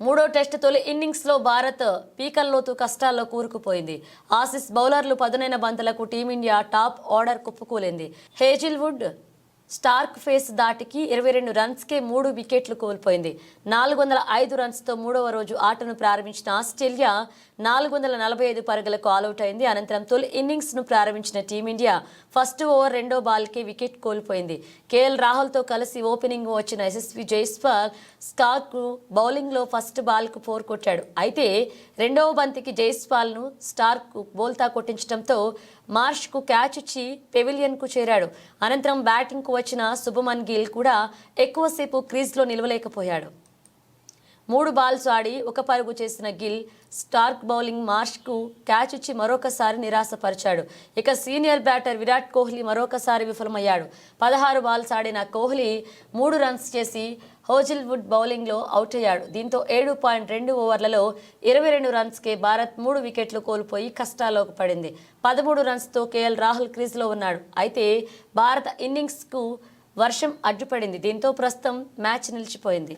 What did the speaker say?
మూడో టెస్ట్ తొలి ఇన్నింగ్స్లో భారత్ పీకల్లోతు కష్టాల్లో కూరుకుపోయింది. ఆసిస్ బౌలర్లు పదునైన బంతులకు టీమిండియా టాప్ ఆర్డర్ కుప్పుకూలింది. హేజిల్వుడ్ స్టార్క్ ఫేస్ దాటికి ఇరవై రెండు రన్స్కే మూడు వికెట్లు కోల్పోయింది. నాలుగు వందల ఐదు రన్స్తో మూడవ రోజు ఆటను ప్రారంభించిన ఆస్ట్రేలియా నాలుగు వందల నలభై ఐదు పరుగులకు ఆలౌట్ అయింది. అనంతరం తొలి ఇన్నింగ్స్ను ప్రారంభించిన టీమిండియా ఫస్ట్ ఓవర్ రెండో బాల్కే వికెట్ కోల్పోయింది. కేఎల్ రాహుల్తో కలిసి ఓపెనింగ్ వచ్చిన యశస్వి జైస్వాల్ స్టార్క్ బౌలింగ్లో ఫస్ట్ బాల్కు ఫోర్ కొట్టాడు. అయితే రెండవ బంతికి జైస్వాల్ను స్టార్క్ బోల్తా కొట్టించడంతో మార్ష్కు క్యాచ్ ఇచ్చి పెవిలియన్కు చేరాడు. అనంతరం బ్యాటింగ్కు వచ్చిన శుభమన్ గిల్ కూడా ఎక్కువసేపు క్రీజ్లో నిలవలేకపోయాడు. మూడు బాల్స్ ఆడి ఒక పరుగు చేసిన గిల్ స్టార్క్ బౌలింగ్ మార్ష్కు క్యాచ్ ఇచ్చి మరొకసారి నిరాశపరిచాడు. ఇక సీనియర్ బ్యాటర్ విరాట్ కోహ్లీ మరొకసారి విఫలమయ్యాడు. పదహారు బాల్స్ ఆడిన కోహ్లీ మూడు రన్స్ చేసి హోజిల్వుడ్ బౌలింగ్లో అవుట్ అయ్యాడు దీంతో ఏడు పాయింట్ రెండు ఓవర్లలో ఇరవై రెండు రన్స్కే భారత్ మూడు వికెట్లు కోల్పోయి కష్టాల్లోకి పడింది. పదమూడు రన్స్తో కేఎల్ రాహుల్ క్రీజ్లో ఉన్నాడు. అయితే భారత ఇన్నింగ్స్కు వర్షం అడ్డుపడింది. దీంతో ప్రస్తుతం మ్యాచ్ నిలిచిపోయింది.